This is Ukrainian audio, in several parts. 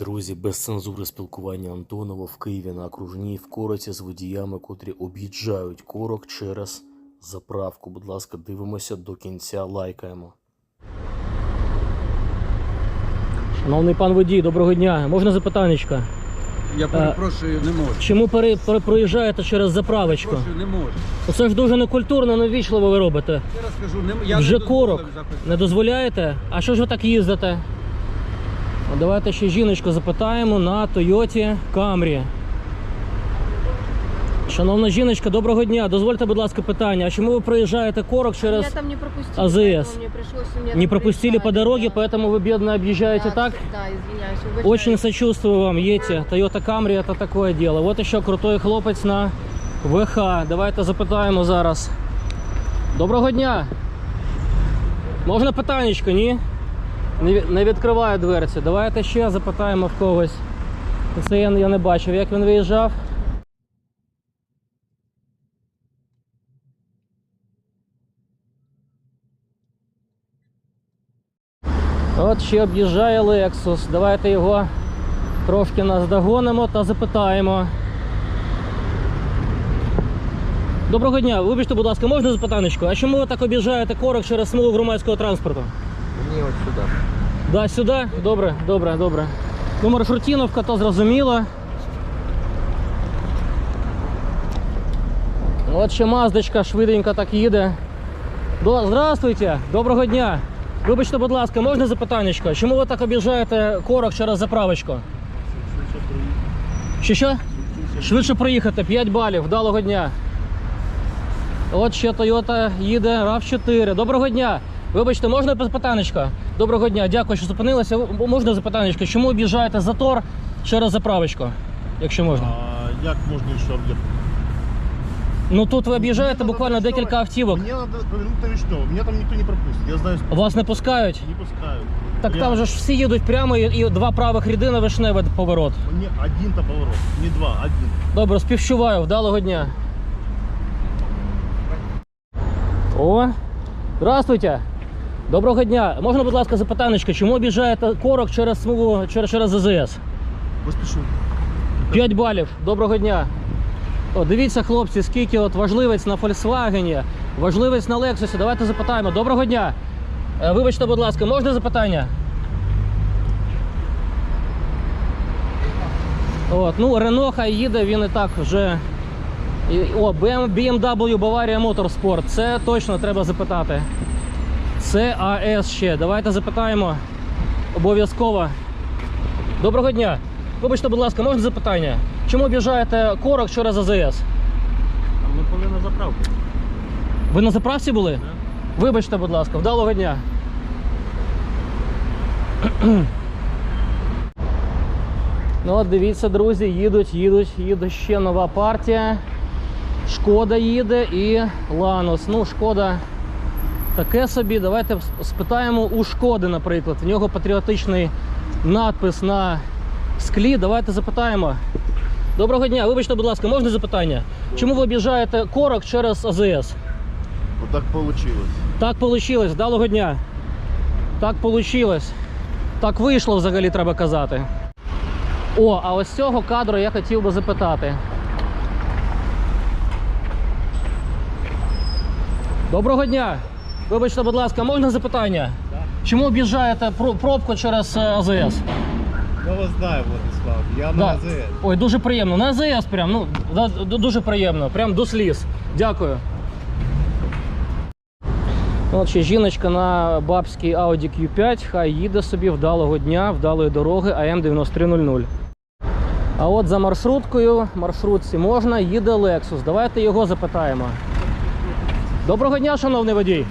Друзі, без цензури спілкування Антонова в Києві на окружній в короці з водіями, котрі об'їжджають корок через заправку. Будь ласка, дивимося до кінця, лайкаємо. Шановний пан водій, доброго дня. Можна запитаннячка? Я перепрошую, не можу. Чому пере, пере- проїжджаєте через заправочку? Прошу, не можу. Це ж дуже некультурно, невічливо ви робите. Ще раз кажу, не я Вже не дозволив корок. Не дозволяєте? А що ж ви так їздите? О, Давайте ще жіночку запитаємо на Toyota Camry. Шановна жіночка, доброго дня. Дозвольте, будь ласка, питання. А чому ви проїжджаєте корок через... Меня там не пропустили. АЗС. поэтому Мне пришлось у меня Не там пропустили по проезжать, дороге, да. поэтому вы бедно объезжаете Да, так? Да, извиняюсь. вибачаюсь. Очень сочувствую вам, едьте. Toyota Camry это такое дело. Вот еще крутой хлопець на ВХ. Давайте запитаємо зараз. Доброго дня. Можна питаннячко, ні? Не, відкриває дверці. Давайте ще запитаємо в когось. Це я, не бачив, як він виїжджав. От ще об'їжджає Lexus. Давайте його трошки наздогонимо та запитаємо. Доброго дня, вибачте, будь ласка, можна запитанечко? А чому ви так об'їжджаєте корок через смугу громадського транспорту? Мені от сюди. Да, сюди? Добре, добре, добре. Ну, маршрутіновка, то зрозуміло. От ще маздочка швиденько так їде. Здравствуйте, доброго дня. Вибачте, будь ласка, можна запитаннячко? Чому ви так об'їжджаєте корок через заправочку? Що що? Швидше проїхати, 5 балів, вдалого дня. От ще Toyota їде RAV4. Доброго дня. Вибачте, можна запитанечко? Доброго дня, дякую, що зупинилися. Можна запитанечко? Чому об'їжджаєте затор через заправочку? Якщо можна. А як можна ще об'єкт? Ну тут ви об'їжджаєте буквально декілька автівок. Мені треба повернути річного, мене там ніхто не пропустить. Я знаю, що Вас не пускають? не пускають. Так Я- там же ж всі їдуть прямо і, і два правих ряди на вишневий поворот. Мені один то поворот, не два, один. Добре, співчуваю, вдалого дня. О, здравствуйте. Доброго дня. Можна, будь ласка, запитанечко, чому об'їжджаєте корок через смугу через, через АЗС? Поспішу. 5 балів. Доброго дня. О, дивіться, хлопці, скільки от важливець на Volkswagen, важливець на Lexus. Давайте запитаємо. Доброго дня. Е, Вибачте, будь ласка, можна запитання? От, ну, Renault хай їде, він і так вже. І, о, BM, BMW Bavaria Motorsport. Це точно треба запитати. Це ще. Давайте запитаємо. Обов'язково. Доброго дня. Вибачте, будь ласка, можна запитання? Чому об'їжджаєте корок через АЗС? Ми коли на заправку. Ви на заправці були? Вибачте, будь ласка, вдалого дня. Ну от дивіться, друзі, їдуть, їдуть, їде ще нова партія. Шкода їде і Ланос. Ну, шкода таке собі. Давайте спитаємо у Шкоди, наприклад. В нього патріотичний надпис на склі. Давайте запитаємо. Доброго дня, вибачте, будь ласка, можна запитання? Чому ви об'їжджаєте корок через АЗС? Отак вийшло. Так вийшло, вдалого дня. Так вийшло. Так вийшло взагалі, треба казати. О, а ось цього кадру я хотів би запитати. Доброго дня! Вибачте, будь ласка, можна запитання? Чому об'їжджаєте про- пробку через е, АЗС? Я вас знаю, Владислав. Я на Да. Ой, дуже приємно. На АЗС прям, ну, да, дуже приємно, прям до сліз. Дякую. От ще жіночка на бабській Audi Q5, хай їде собі вдалого дня, вдалої дороги АМ9300. А от за маршруткою, маршрутці можна, їде Lexus. Давайте його запитаємо. Доброго дня, шановний водій.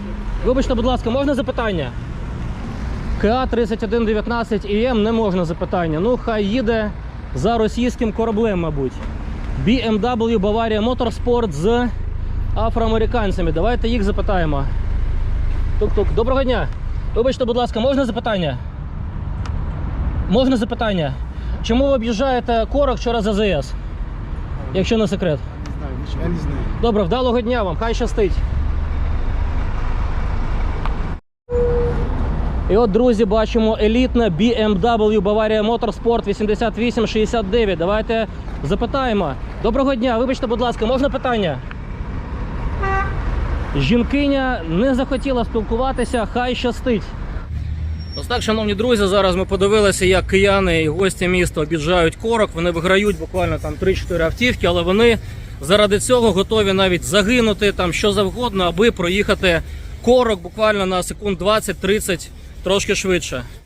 Вибачте, будь ласка, можна запитання? КА 3119 ІМ не можна запитання. Ну, хай їде за російським кораблем, мабуть. BMW Bavaria Motorsport з афроамериканцями. Давайте їх запитаємо. Тук-тук. Доброго дня. Вибачте, будь ласка, можна запитання? Можна запитання? Чому ви об'їжджаєте корок через АЗС? Якщо не секрет. Я не знаю. Добре, вдалого дня вам, хай щастить. І от, друзі, бачимо елітна BMW Bavaria Motorsport 8869. Давайте запитаємо. Доброго дня, вибачте, будь ласка, можна питання? Жінкиня не захотіла спілкуватися, хай щастить. Ось так, шановні друзі, зараз ми подивилися, як кияни і гості міста обіжають корок. Вони виграють буквально там 3-4 автівки, але вони заради цього готові навіть загинути там що завгодно, аби проїхати корок буквально на секунд 20-30 трошки швидше.